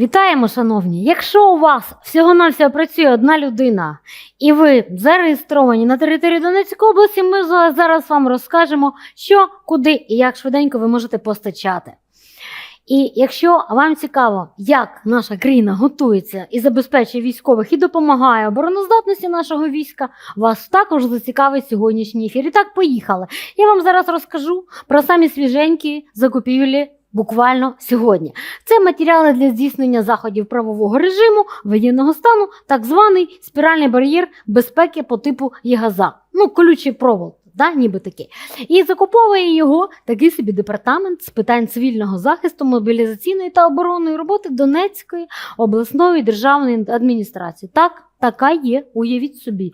Вітаємо, шановні! Якщо у вас всього-навсього працює одна людина, і ви зареєстровані на території Донецької області, ми зараз вам розкажемо, що, куди і як швиденько ви можете постачати. І якщо вам цікаво, як наша країна готується і забезпечує військових і допомагає обороноздатності нашого війська, вас також зацікавить сьогоднішній ефір. І так, поїхали. Я вам зараз розкажу про самі свіженькі закупівлі буквально сьогодні. Це матеріали для здійснення заходів правового режиму, воєнного стану, так званий спіральний бар'єр безпеки по типу ЄГАЗа. Ну, колючий провод, да, ніби такий. І закуповує його такий собі департамент з питань цивільного захисту, мобілізаційної та оборонної роботи Донецької обласної державної адміністрації. Так, така є, уявіть собі.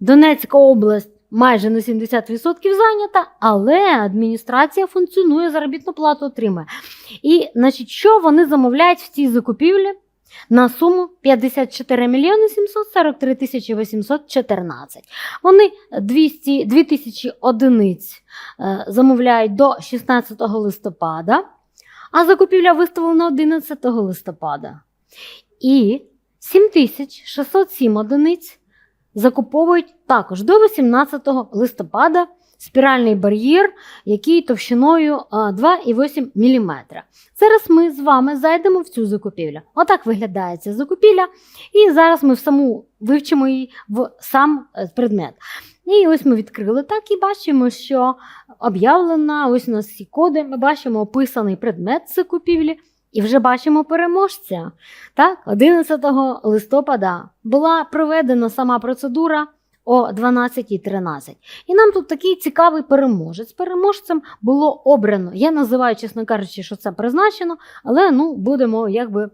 Донецька область майже на 70% зайнята, але адміністрація функціонує, заробітну плату отримує. І, значить, що вони замовляють в цій закупівлі? На суму 54 мільйони 743 тисячі 814. Вони 200, 2000 одиниць е, замовляють до 16 листопада, а закупівля виставлена 11 листопада. І 7607 одиниць закуповують також до 18 листопада спіральний бар'єр, який товщиною а, 2,8 мм. Зараз ми з вами зайдемо в цю закупівлю. Отак виглядає ця закупівля. І зараз ми в саму вивчимо її в сам е, предмет. І ось ми відкрили так і бачимо, що об'явлена, ось у нас ці коди, ми бачимо описаний предмет закупівлі. І вже бачимо переможця. Так, 11 листопада була проведена сама процедура о 12.13. І нам тут такий цікавий переможець. Переможцем було обрано. Я називаю, чесно кажучи, що це призначено, але ну, будемо якби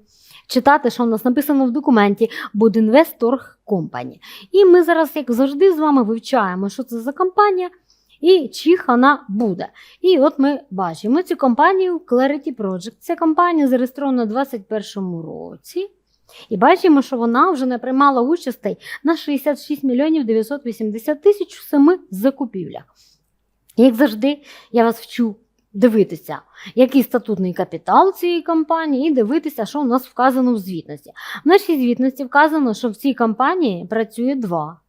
читати, що в нас написано в документі Будінвесторг Компані. І ми зараз, як завжди, з вами вивчаємо, що це за компанія. І чих вона буде. І от ми бачимо цю компанію Clarity Project. Ця компанія зареєстрована у 2021 році. І бачимо, що вона вже не приймала участей на 66 мільйонів 980 тисяч у семи закупівлях. Як завжди, я вас вчу дивитися, який статутний капітал цієї компанії, і дивитися, що у нас вказано в звітності. В нашій звітності вказано, що в цій компанії працює два.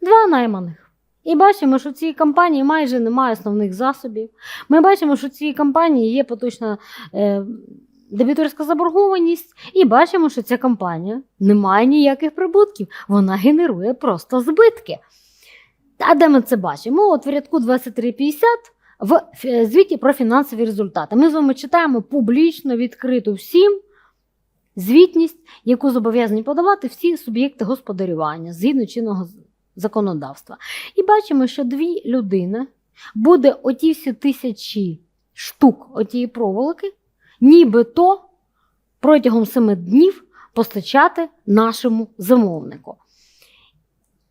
Два найманих. І бачимо, що в цій компанії майже немає основних засобів. Ми бачимо, що в цій компанії є поточна е, дебіторська заборгованість, і бачимо, що ця компанія не має ніяких прибутків, вона генерує просто збитки. А де ми це бачимо? От в рядку 2350 в звіті про фінансові результати. Ми з вами читаємо публічно відкриту всім звітність, яку зобов'язані подавати всі суб'єкти господарювання згідно чинного законодавства. І бачимо, що дві людини буде оті всі тисячі штук отієї проволоки, нібито протягом семи днів постачати нашому замовнику.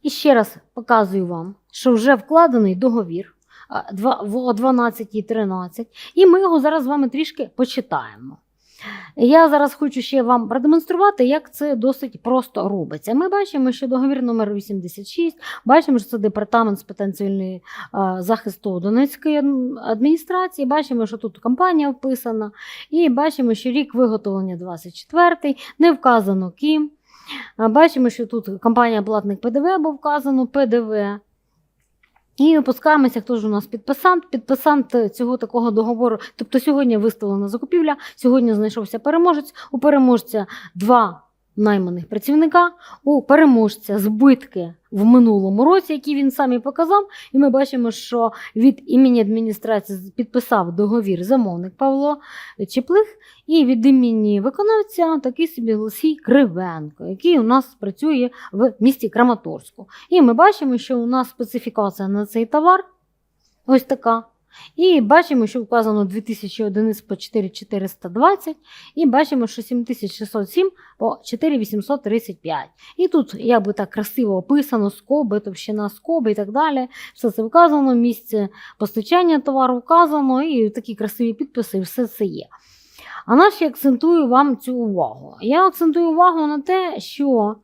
І ще раз показую вам, що вже вкладений договір о 12.13, і ми його зараз з вами трішки почитаємо. Я зараз хочу ще вам продемонструвати, як це досить просто робиться. Ми бачимо, що договір номер 86, бачимо, що це департамент з питань захисту Донецької адміністрації. Бачимо, що тут компанія вписана, і бачимо, що рік виготовлення 24, не вказано ким. Бачимо, що тут компанія платник ПДВ, бо вказано ПДВ. І опускаємося, хто ж у нас підписант. Підписант цього такого договору. Тобто сьогодні виставлена закупівля, сьогодні знайшовся переможець. У переможця два найманих працівника, у переможця збитки в минулому році, які він сам і показав. І ми бачимо, що від імені адміністрації підписав договір замовник Павло Чеплих, і від імені виконавця такий собі Олексій Кривенко, який у нас працює в місті Краматорську. І ми бачимо, що у нас специфікація на цей товар ось така. І бачимо, що вказано 2000 одиниць по 4420, і бачимо, що 7607 по 4835. І тут якби так красиво описано скоби, товщина скоби і так далі. Все це вказано, місце постачання товару вказано, і такі красиві підписи, і все це є. А наш я акцентую вам цю увагу. Я акцентую увагу на те, що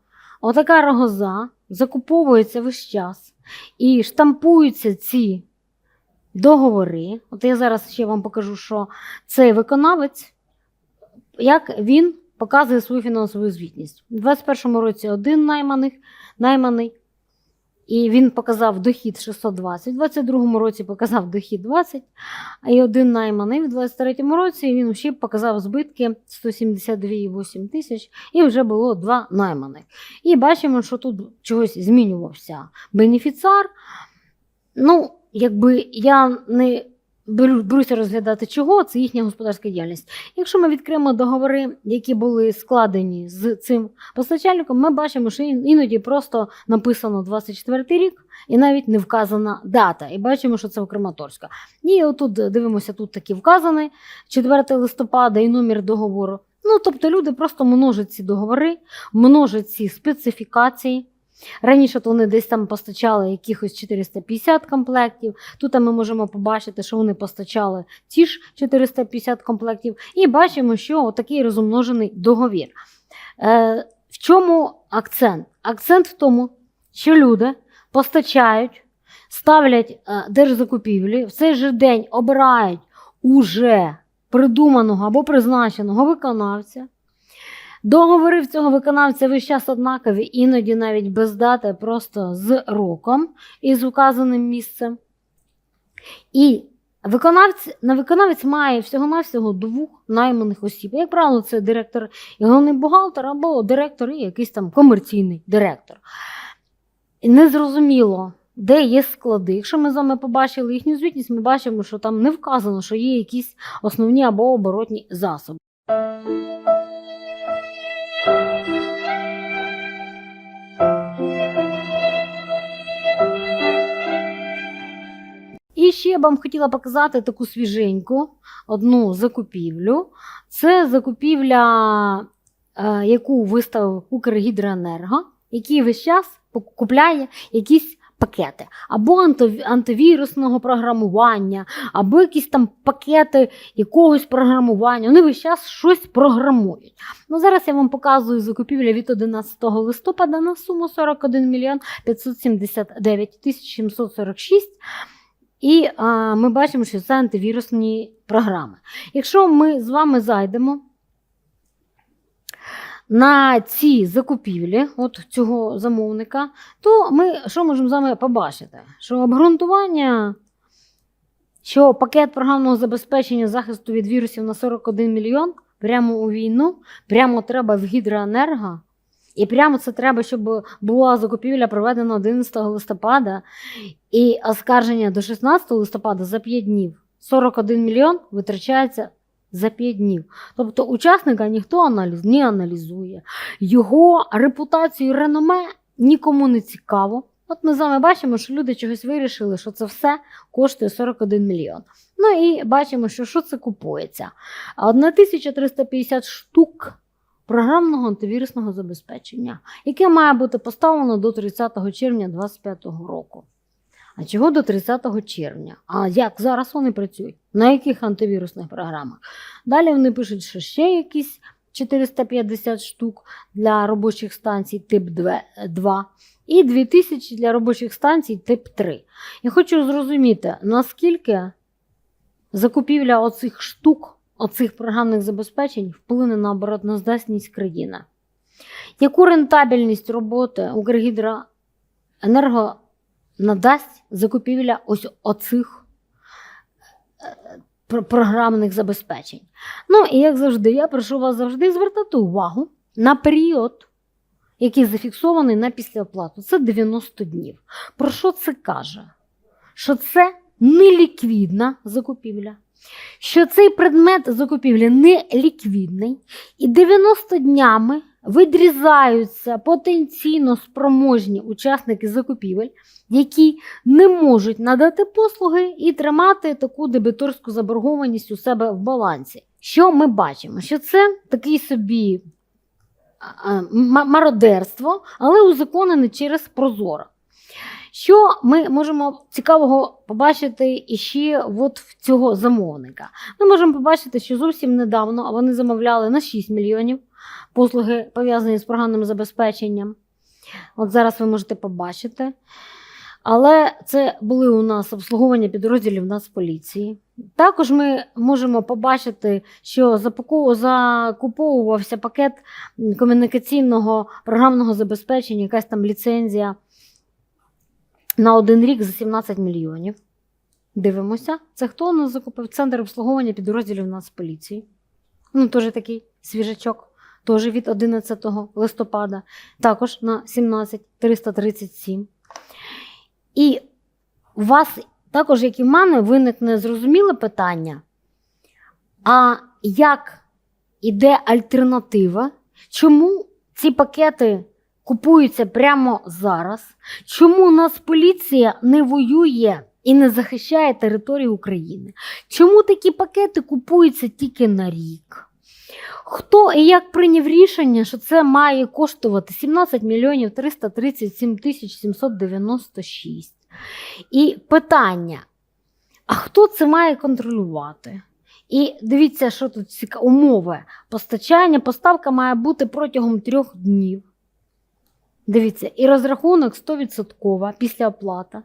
отака рогоза закуповується весь час і штампуються ці договори. От я зараз ще вам покажу, що цей виконавець, як він показує свою фінансову звітність. У 2021 році один найманих, найманий, і він показав дохід 620, у 2022 році показав дохід 20, а і один найманий в 2023 році він ще показав збитки 172,8 тисяч, і вже було два найманих. І бачимо, що тут чогось змінювався бенефіціар. Ну, якби я не беруся розглядати чого, це їхня господарська діяльність. Якщо ми відкриємо договори, які були складені з цим постачальником, ми бачимо, що іноді просто написано 24 рік і навіть не вказана дата. І бачимо, що це Краматорська. І отут дивимося, тут такі вказані 4 листопада і номер договору. Ну, тобто люди просто множать ці договори, множать ці специфікації. Раніше то вони десь там постачали якихось 450 комплектів. Тут ми можемо побачити, що вони постачали ті ж 450 комплектів, і бачимо, що такий розумножений договір. Е, в чому акцент? Акцент в тому, що люди постачають, ставлять е, держзакупівлі, в цей же день обирають уже придуманого або призначеного виконавця. Договори в цього виконавця весь час однакові, іноді навіть без дати, просто з роком і з указаним місцем. І виконавець, на виконавець має всього-навсього двох найманих осіб. Як правило, це директор і головний бухгалтер, або директор і якийсь там комерційний директор. І незрозуміло, де є склади. Якщо ми з вами побачили їхню звітність, ми бачимо, що там не вказано, що є якісь основні або оборотні засоби. Ще я вам хотіла показати таку свіженьку одну закупівлю. Це закупівля, е, яку виставив Укргідроенерго, який весь час купляє якісь пакети або антивірусного програмування, або якісь там пакети якогось програмування. Вони весь час щось програмують. Ну, зараз я вам показую закупівля від 11 листопада на суму 41 мільйон 579 тисяч 746. І а, ми бачимо, що це антивірусні програми. Якщо ми з вами зайдемо на ці закупівлі от цього замовника, то ми що можемо з вами побачити? Що обґрунтування, що пакет програмного забезпечення захисту від вірусів на 41 мільйон прямо у війну, прямо треба в гідроенерго. І прямо це треба, щоб була закупівля проведена 11 листопада і оскарження до 16 листопада за 5 днів. 41 мільйон витрачається за 5 днів. Тобто учасника ніхто аналіз не аналізує. Його репутацію реноме нікому не цікаво. От ми з вами бачимо, що люди чогось вирішили, що це все коштує 41 мільйон. Ну і бачимо, що, що це купується. 1350 штук програмного антивірусного забезпечення, яке має бути поставлено до 30 червня 2025 року. А чого до 30 червня? А як зараз вони працюють? На яких антивірусних програмах? Далі вони пишуть, що ще якісь 450 штук для робочих станцій тип 2 і 2000 для робочих станцій тип 3. Я хочу зрозуміти, наскільки закупівля оцих штук, оцих програмних забезпечень вплине на оборотноздатність країни. Яку рентабельність роботи Укргідроенерго надасть закупівля ось оцих е, програмних забезпечень? Ну і як завжди, я прошу вас завжди звертати увагу на період, який зафіксований на післяоплату. Це 90 днів. Про що це каже? Що це неліквідна закупівля, що цей предмет закупівлі не ліквідний, і 90 днями відрізаються потенційно спроможні учасники закупівель, які не можуть надати послуги і тримати таку дебіторську заборгованість у себе в балансі. Що ми бачимо? Що це такий собі мародерство, але узаконене через прозоро. Що ми можемо цікавого побачити іще от в цього замовника? Ми можемо побачити, що зовсім недавно вони замовляли на 6 мільйонів послуги, пов'язані з програмним забезпеченням. От зараз ви можете побачити. Але це були у нас обслуговування підрозділів Нацполіції. Також ми можемо побачити, що закуповувався пакет комунікаційного програмного забезпечення, якась там ліцензія на один рік за 17 мільйонів. Дивимося. Це хто у нас закупив центр обслуговування підрозділів Нацполіції. Ну, теж такий свіжачок, теж від 11 листопада, також на 17 337. І у вас також, як і в мене, виникне зрозуміле питання. А як іде альтернатива? Чому ці пакети купуються прямо зараз? Чому нас поліція не воює і не захищає територію України? Чому такі пакети купуються тільки на рік? Хто і як прийняв рішення, що це має коштувати 17 мільйонів 337 тисяч 796? І питання: а хто це має контролювати? І дивіться, що тут цікаво. Умови постачання, поставка має бути протягом трьох днів. Дивіться, і розрахунок 100% після оплата.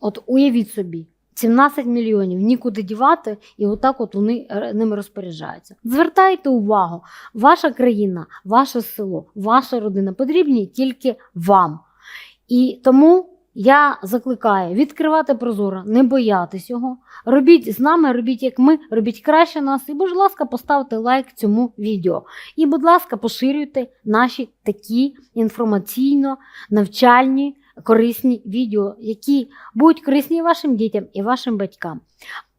От уявіть собі, 17 мільйонів нікуди дівати, і отак от вони е, ними розпоряджаються. Звертайте увагу, ваша країна, ваше село, ваша родина потрібні тільки вам. І тому я закликаю відкривати прозоро, не боятись його. Робіть з нами, робіть як ми, робіть краще нас. І, будь ласка, поставте лайк цьому відео. І, будь ласка, поширюйте наші такі інформаційно навчальні корисні відео, які будуть корисні вашим дітям і вашим батькам.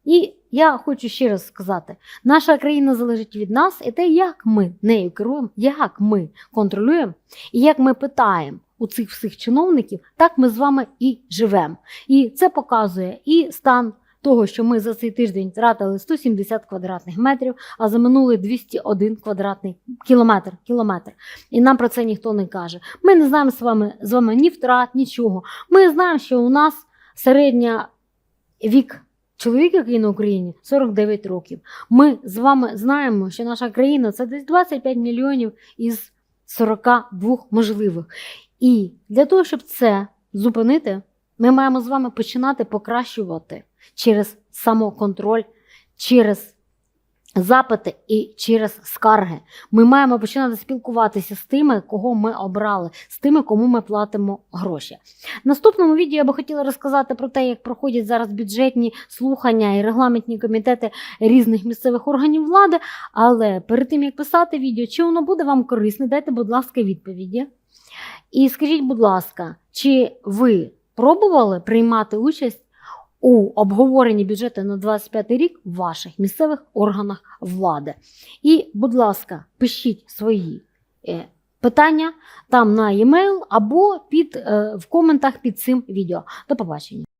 І я хочу ще раз сказати: наша країна залежить від нас, і те, як ми нею керуємо, як ми контролюємо, і як ми питаємо у цих всіх чиновників, так ми з вами і живемо. І це показує і стан того, що ми за цей тиждень втратили 170 квадратних метрів, а за минулий 201 квадратний кілометр. кілометр. І нам про це ніхто не каже. Ми не знаємо з вами, з вами ні втрат, нічого. Ми знаємо, що у нас середня вік чоловіка, який на Україні 49 років. Ми з вами знаємо, що наша країна це десь 25 мільйонів із 42 можливих. І для того, щоб це зупинити, ми маємо з вами починати покращувати через самоконтроль, через запити і через скарги. Ми маємо починати спілкуватися з тими, кого ми обрали, з тими, кому ми платимо гроші. В наступному відео я би хотіла розказати про те, як проходять зараз бюджетні слухання і регламентні комітети різних місцевих органів влади. Але перед тим як писати відео, чи воно буде вам корисне, дайте, будь ласка, відповіді. І скажіть, будь ласка, чи ви пробували приймати участь у обговоренні бюджету на 25 рік в ваших місцевих органах влади? І, будь ласка, пишіть свої е, питання там на e-mail або під, е, в коментах під цим відео. До побачення.